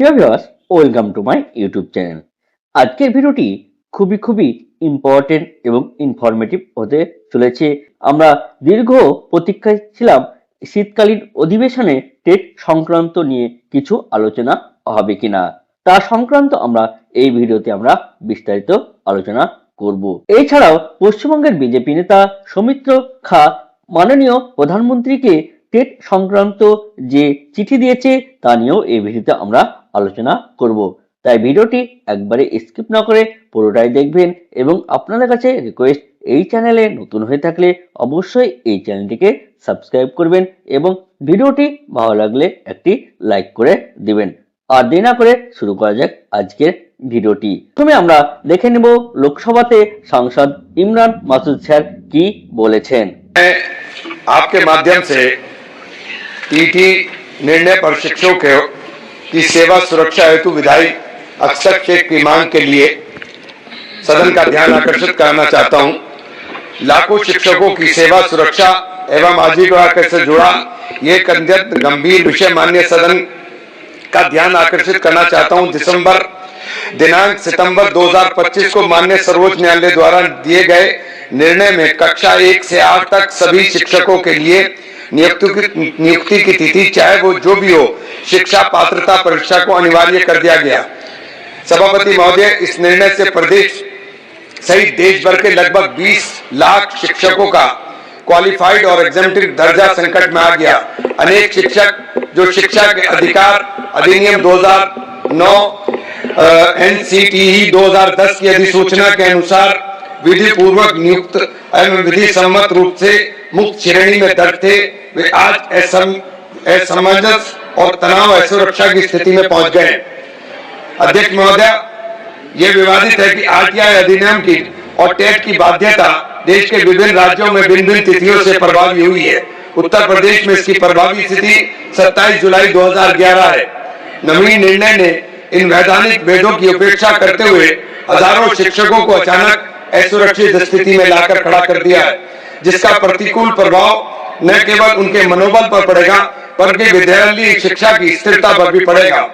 প্রিয় welcome to my YouTube channel আজকের ভিডিওটি খুবই খুবই ইম্পর্টেন্ট এবং ইনফরমেটিভ হতে চলেছে। আমরা দীর্ঘ প্রতীক্ষায় ছিলাম শীতকালীন অধিবেশনে টেট সংক্রান্ত নিয়ে কিছু আলোচনা হবে কিনা। তা সংক্রান্ত আমরা এই ভিডিওতে আমরা বিস্তারিত আলোচনা করব। এছাড়াও পশ্চিমবঙ্গের বিজেপি নেতা সৌমিত্র খা মাননীয় প্রধানমন্ত্রীকে টেট সংক্রান্ত যে চিঠি দিয়েছে তা নিয়েও এই ভিডিওতে আমরা আলোচনা করব তাই ভিডিওটি একবারে স্কিপ না করে পুরোটাই দেখবেন এবং আপনাদের কাছে রিকোয়েস্ট এই চ্যানেলে নতুন হয়ে থাকলে অবশ্যই এই চ্যানেলটিকে সাবস্ক্রাইব করবেন এবং ভিডিওটি ভালো লাগলে একটি লাইক করে দিবেন আর দেরি না করে শুরু করা যাক আজকের ভিডিওটি প্রথমে আমরা দেখে নেব লোকসভাতে সাংসদ ইমরান মাসুদ স্যার কি বলেছেন मैं आपके माध्यम से ईटी निर्णय पर शिक्षकों के की सेवा सुरक्षा हेतु विधायी हस्तक्षेप की मांग के लिए सदन का ध्यान आकर्षित करना चाहता हूँ। लाखों शिक्षकों की सेवा सुरक्षा एवं आजीविका से जुड़ा ये एक गंभीर विषय मान्य सदन का ध्यान आकर्षित करना चाहता हूँ। दिसंबर दिनांक सितंबर 2025 को मान्य सर्वोच्च न्यायालय द्वारा दिए गए निर्णय में कक्षा एक से आठ तक सभी शिक्षकों के लिए नियुक्ति की तिथि, चाहे वो जो भी हो, शिक्षा पात्रता परीक्षा को अनिवार्य कर दिया गया। सभापति महोदय, इस निर्णय से प्रदेश सहित देश भर के लगभग 20 लाख शिक्षकों का क्वालिफाइड और एग्जामिनेटिव दर्जा संकट में आ गया। अनेक शिक्षक, जो शिक्षा के अधिकार अधिनियम 2009 एनसीटीई 2010 की अधिसूचना के अनुसार विधि पूर्वक नियुक्त एवं विधि सम्मत रूप से मुक्त श्रेणी में दर्ज थे, वे आज असम, असमंजस और तनाव असुरक्षा की स्थिति में पहुँच गए। अध्यक्ष महोदय ये विवादित है कि आरटीआई अधिनियम की और टेट की बाध्यता देश के विभिन्न राज्यों में भिन्न भिन्न तिथियों से प्रभावी हुई है। उत्तर प्रदेश में इसकी प्रभावी स्थिति 27 जुलाई 2011 है। नवीन निर्णय ने इन वैधानिक भेदों की उपेक्षा करते हुए हज़ारों शिक्षकों को अचानक असुरक्षित स्थिति में लाकर खड़ा कर दिया है। जिसका प्रतिकूल प्रभाव न केवल उनके मनोबल पर पड़ेगा बल्कि विद्यालय शिक्षा की स्थिरता पर भी पड़ेगा।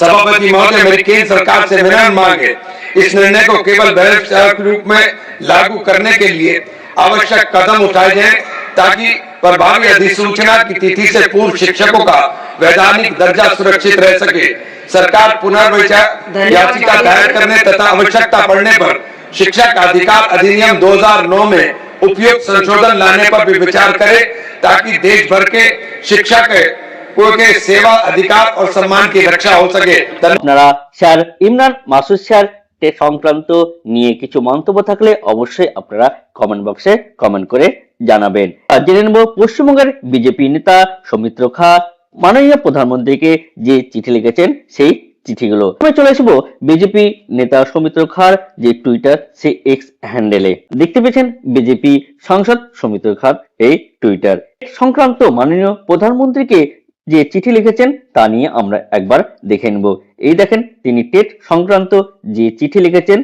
सभापति महोदय मेरी केंद्र सरकार से विनम्र मांग। है इस निर्णय को केवल के रूप में लागू करने के लिए आवश्यक कदम उठाए जाएँ ताकि प्रभावी अधिसूचना की तिथि से पूर्व शिक्षकों का वैधानिक दर्जा सुरक्षित रह सके। सरकार पुनर्विचार याचिका दायर करने तथा आवश्यकता पड़ने पर शिक्षा का अधिकार अधिनियम 2009 में उपयुक्त संशोधन लाने पर भी विचार करे ताकि देश भर के शिक्षा के को के सेवा अधिकार और सम्मान की रक्षा हो सके धन्यवाद। আপনারা sir Imran Masud sir TET সংক্রান্ত নিয়ে কিছু মন্তব্য থাকলে অবশ্যই আপনারা কমেন্ট বক্সে কমেন্ট করে জানাবেন আর জেনে নেব পশ্চিমবঙ্গের বিজেপি নেতা সৌমিত্র খা মাননীয় প্রধানমন্ত্রীকে যে চিঠি লিখেছেন সেই চিঠিগুলো। আমি চলে আসব বিজেপি নেতা সৌমিত্র খার যে টুইটার সে এক্স হ্যান্ডেলে দেখতে পেয়েছেন বিজেপি সাংসদ সৌমিত্র খার এই টুইটার সংক্রান্ত মাননীয় প্রধানমন্ত্রীকে যে চিঠি লিখেছেন, তা নিয়ে আমরা একবার দেখে নেব। এই দেখেন, তিনি টেট সংক্রান্ত যে চিঠি লিখেছেন,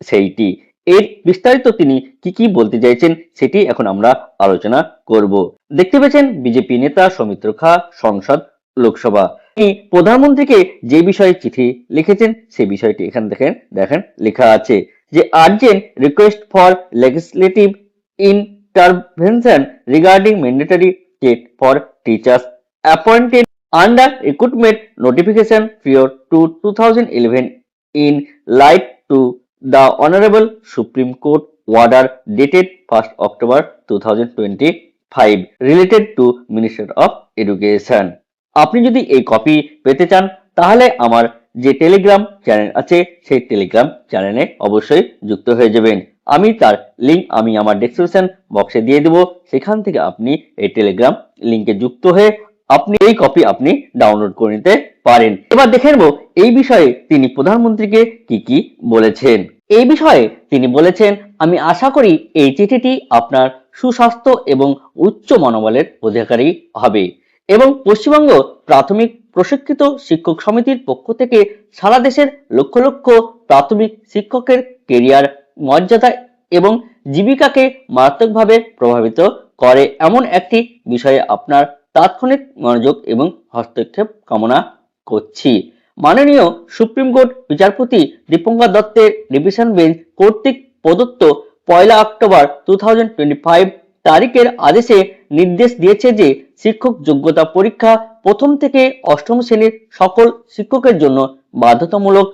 সেইটি। এর বিস্তারিত তিনি কি কি বলতে চাইছেন, সেটি এখন আমরা আলোচনা করব। দেখতে পেয়েছেন বিজেপি নেতা সৌমিত্র খা সংসদ লোকসভা। তিনি প্রধানমন্ত্রীকে যে বিষয়ে চিঠি লিখেছেন, সে বিষয়টি এখান থেকে দেখেন, লেখা আছে যে, urgent request for legislative intervention regarding mandatory TET for teachers appointed under recruitment notification prior to two thousand in light to the honourable supreme court order dated first October two thousand twenty five related to minister of education. আপনি যদি এই copy পেতে চান, তাহলে আমার যে Telegram channel আছে, সেই টেলিগ্রাম চ্যানেলে অবশ্যই যুক্ত হয়ে যাবেন। আমি তার লিংক আমি আমার ডেসক্রিপশন বক্সে দিয়ে দেবো। সেখান থেকে আপনি এই টেলিগ্রাম লিংকে যুক্ত হয়ে আপনি এই কপি আপনি ডাউনলোড করে নিতে পারেন। এবার দেখে নেব, এই বিষয়ে তিনি প্রধানমন্ত্রীকে কি কি বলেছেন। এই বিষয়ে তিনি বলেছেন, আমি আশা করি এই চিঠিটি আপনার সুস্বাস্থ্য এবং উচ্চ মনোবলের অধিকারী হবে। এবং পশ্চিমবঙ্গ প্রাথমিক প্রশিক্ষিত শিক্ষক সমিতির পক্ষ থেকে সারা দেশের লক্ষ লক্ষ প্রাথমিক শিক্ষকের কেরিয়ার মর্যাদা এবং জীবিকাকে মারাত্মকভাবে প্রভাবিত করে এমন একটি বিষয়ে আপনার তাৎক্ষণিক মনোযোগ এবং হস্তক্ষেপ কামনা করছি। মাননীয় সুপ্রিম কোর্ট বিচারপতি দীপঙ্কর দত্তের ডিভিশন বেঞ্চ কর্তৃক প্রদত্ত পয়লা অক্টোবর টু তারিখের আদেশে নির্দেশ দিয়েছে যে শিক্ষক যোগ্যতা পরীক্ষা প্রথম থেকে অষ্টম শ্রেণির সকল শিক্ষকের জন্য বাধ্যতামূলক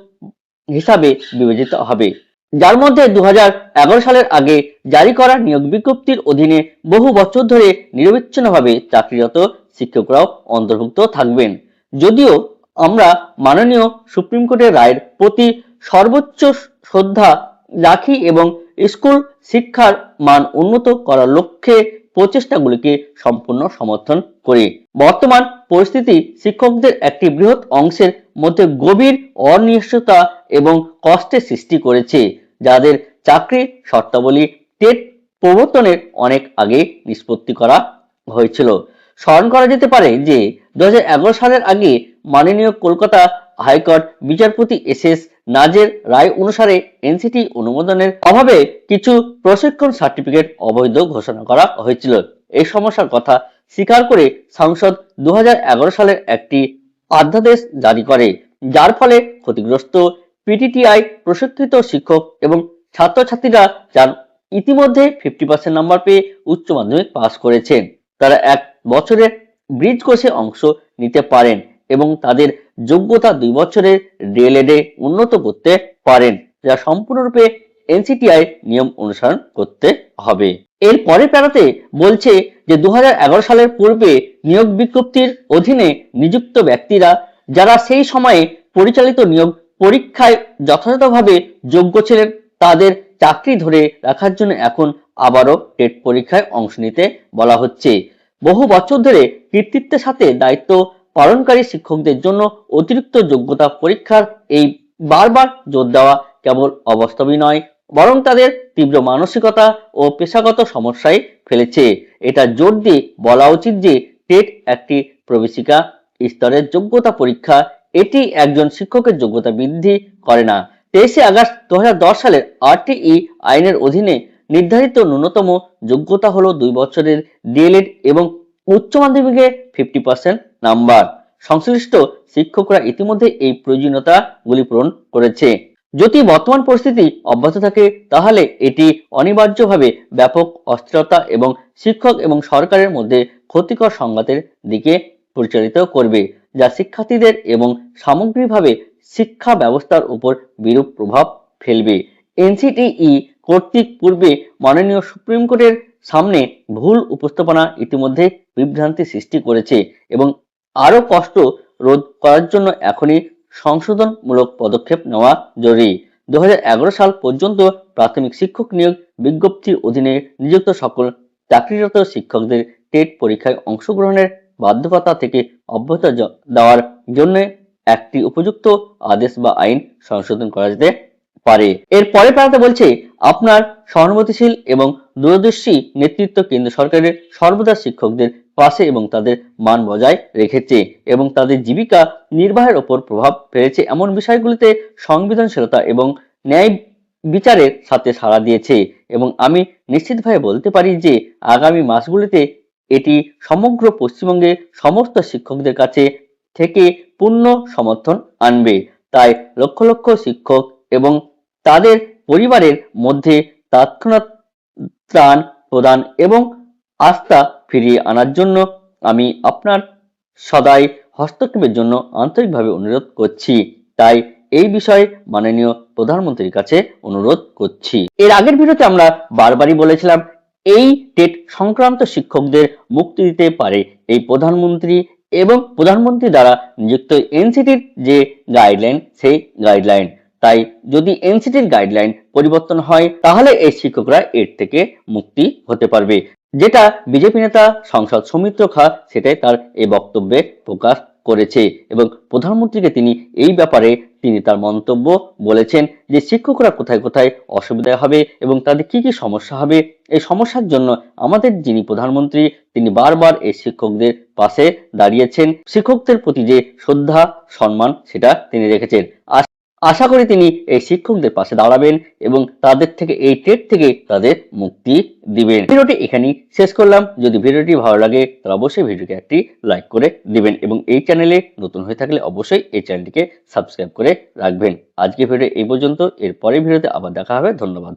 হিসাবে বিবেচিত হবে। যার মধ্যে দুহাজার এগারো সালের আগে জারি করা নিয়োগ বিজ্ঞপ্তির অধীনে বহু বছর ধরে নিরবিচ্ছিন্নভাবে চাকরিরত শিক্ষকরাও অন্তর্ভুক্ত থাকবেন। যদিও আমরা মাননীয় সুপ্রিম কোর্টের রায়ের প্রতি সর্বোচ্চ শ্রদ্ধা রাখি এবং স্কুল শিক্ষার মান উন্নত করার লক্ষ্যে প্রচেষ্টাগুলিকে সম্পূর্ণ সমর্থন করি। বর্তমান পরিস্থিতি শিক্ষকদের একটি বৃহৎ অংশের মধ্যে গভীর অনিশ্চয়তা এবং কষ্টের সৃষ্টি করেছে, যাদের চাকরি শর্তাবলী টেট প্রবর্তনের অনেক আগে নিষ্পত্তি করা হয়েছিল। স্মরণ করা যেতে পারে যে দু হাজার এগারো সালের আগে মাননীয় কলকাতা হাইকোর্ট বিচারপতি এস এস নাজের রায় অনুসারে এনসিটি অনুমোদনের অভাবে কিছু প্রশিক্ষণ সার্টিফিকেট অবৈধ ঘোষণা করা হয়েছিল। এই সমস্যার কথা স্বীকার করে সংসদ দুহাজার এগারো সালের একটি অধ্যাদেশ জারি করে, যার ফলে ক্ষতিগ্রস্ত পিটিটিআই প্রশিক্ষিত শিক্ষক এবং ছাত্রছাত্রীরা যার ইতিমধ্যে ফিফটি পার্সেন্ট নাম্বার পেয়ে উচ্চ মাধ্যমিক পাস করেছেন, তারা এক বছরের ব্রিজ কোর্সে অংশ নিতে পারেন। এবং তাদের যোগ্যতা দুই বছরের ডিএলএডে উন্নত করতে পারেন, যা সম্পূর্ণরূপে এনসিটিআই নিয়ম অনুসরণ করতে হবে। এর পরে প্যারাতে বলছে যে দু সালের পূর্বে নিয়োগ বিজ্ঞপ্তির অধীনে নিযুক্ত ব্যক্তিরা, যারা সেই সময়ে পরিচালিত নিয়োগ পরীক্ষায় যথাযথভাবে যোগ্য ছিলেন, তাদের চাকরি ধরে রাখার জন্য এখন আবারও টেট পরীক্ষায় অংশ নিতে বলা হচ্ছে। বহু বছর ধরে কৃতিত্বের সাথে দায়িত্ব পালনকারী শিক্ষকদের জন্য অতিরিক্ত যোগ্যতা পরীক্ষার এই বারবার জোর দেওয়া কেবল অবাস্তবই নয়, বরং তাদের তীব্র মানসিকতা ও পেশাগত সমস্যায় ফেলেছে। এটা জোর দিয়ে বলা উচিত যে টেট একটি প্রবেশিকা স্তরের যোগ্যতা পরীক্ষা, এটি একজন শিক্ষকের যোগ্যতা বৃদ্ধি করে না। তেইশে আগস্ট দু সালের আরটিই আইনের অধীনে নির্ধারিত ন্যূনতম যোগ্যতা হলো দুই বছরের ডিএলএড এবং উচ্চ মাধ্যমিকে ফিফটি পার্সেন্ট নাম্বার। সংশ্লিষ্ট শিক্ষকরা ইতিমধ্যে এই প্রয়োজনীয়তাগুলি পূরণ করেছে। যদি বর্তমান পরিস্থিতি অব্যাহত থাকে, তাহলে এটি অনিবার্যভাবে ব্যাপক অস্থিরতা এবং শিক্ষক এবং সরকারের মধ্যে ক্ষতিকর সংঘাতের দিকে পরিচালিত করবে, যা শিক্ষার্থীদের এবং সামগ্রিকভাবে শিক্ষা ব্যবস্থার উপর বিরূপ প্রভাব ফেলবে। এনসিটিই কর্তৃক পূর্বে মাননীয় সুপ্রিম কোর্টের সামনে ভুল উপস্থাপনা ইতিমধ্যে বিভ্রান্তি সৃষ্টি করেছে এবং আরও কষ্ট রোধ করার জন্য এখনই সংশোধনমূলক পদক্ষেপ নেওয়া জরুরি। দু হাজার এগারো সাল পর্যন্ত প্রাথমিক শিক্ষক নিয়োগ বিজ্ঞপ্তির অধীনে নিযুক্ত সকল চাকরিরত শিক্ষকদের টেট পরীক্ষায় অংশগ্রহণের বাধ্যকতা থেকে অব্যাহত দেওয়ার জন্য একটি উপযুক্ত আদেশ বা আইন সংশোধন করা যেতে পারে। এর পরে প্রান্তে বলছে, আপনার সহানুভূতিশীল এবং দূরদর্শী নেতৃত্ব কেন্দ্র সরকারের সর্বদা শিক্ষকদের পাশে এবং তাদের মান বজায় রেখেছে এবং তাদের জীবিকা নির্বাহের ওপর প্রভাব ফেলেছে। এমন বিষয়গুলিতে সংবেদনশীলতা এবং ন্যায় বিচারের সাথে সাড়া দিয়েছে এবং আমি নিশ্চিতভাবে বলতে পারি যে, আগামী মাসগুলিতে এটি সমগ্র পশ্চিমবঙ্গে সমস্ত শিক্ষকদের কাছে থেকে পূর্ণ সমর্থন আনবে। তাই লক্ষ লক্ষ শিক্ষক এবং তাদের পরিবারের মধ্যে তৎক্ষণাৎ ত্রাণ প্রদান এবং আস্থা ফিরিয়ে আনার জন্য আমি আপনার সদাই হস্তক্ষেপের জন্য আন্তরিকভাবে অনুরোধ করছি। তাই এই বিষয়ে মাননীয় প্রধানমন্ত্রীর কাছে অনুরোধ করছি। এর আগের ভিডিওতে আমরা বারবারই বলেছিলাম, এই টেট সংক্রান্ত শিক্ষকদের মুক্তি দিতে পারে এই প্রধানমন্ত্রী এবং প্রধানমন্ত্রী দ্বারা নিযুক্ত এনসিটির যে গাইডলাইন, সেই গাইডলাইন তাই যদি এনসিটির গাইডলাইন পরিবর্তন হয়, তাহলে এই শিক্ষকরা এর থেকে মুক্তি হতে পারবে। যেটা বিজেপি নেতা সংসদ সৌমিত্র খা সেটাই তার এই বক্তব্যে প্রকাশ করেছে এবং প্রধানমন্ত্রীকে তিনি এই ব্যাপারে তিনি তার মন্তব্য বলেছেন যে শিক্ষকরা কোথায় কোথায় অসুবিধা হবে এবং তাদের কি কি সমস্যা হবে, এই সমস্যার জন্য আমাদের যিনি প্রধানমন্ত্রী, তিনি বারবার এই শিক্ষকদের পাশে দাঁড়িয়েছেন। শিক্ষকদের প্রতি যে শ্রদ্ধা, সম্মান, সেটা তিনি রেখেছেন। আর আশা করি তিনি এই শিক্ষকদের পাশে দাঁড়াবেন এবং তাদের থেকে, এই ট্রেড থেকে তাদের মুক্তি দিবেন। ভিডিওটি এখানেই শেষ করলাম। যদি ভিডিওটি ভালো লাগে, তাহলে অবশ্যই ভিডিওকে একটি লাইক করে দিবেন এবং এই চ্যানেলে নতুন হয়ে থাকলে অবশ্যই এই চ্যানেলটিকে সাবস্ক্রাইব করে রাখবেন। আজকে ভিডিও এই পর্যন্ত। এর পরের ভিডিওতে আবার দেখা হবে। ধন্যবাদ।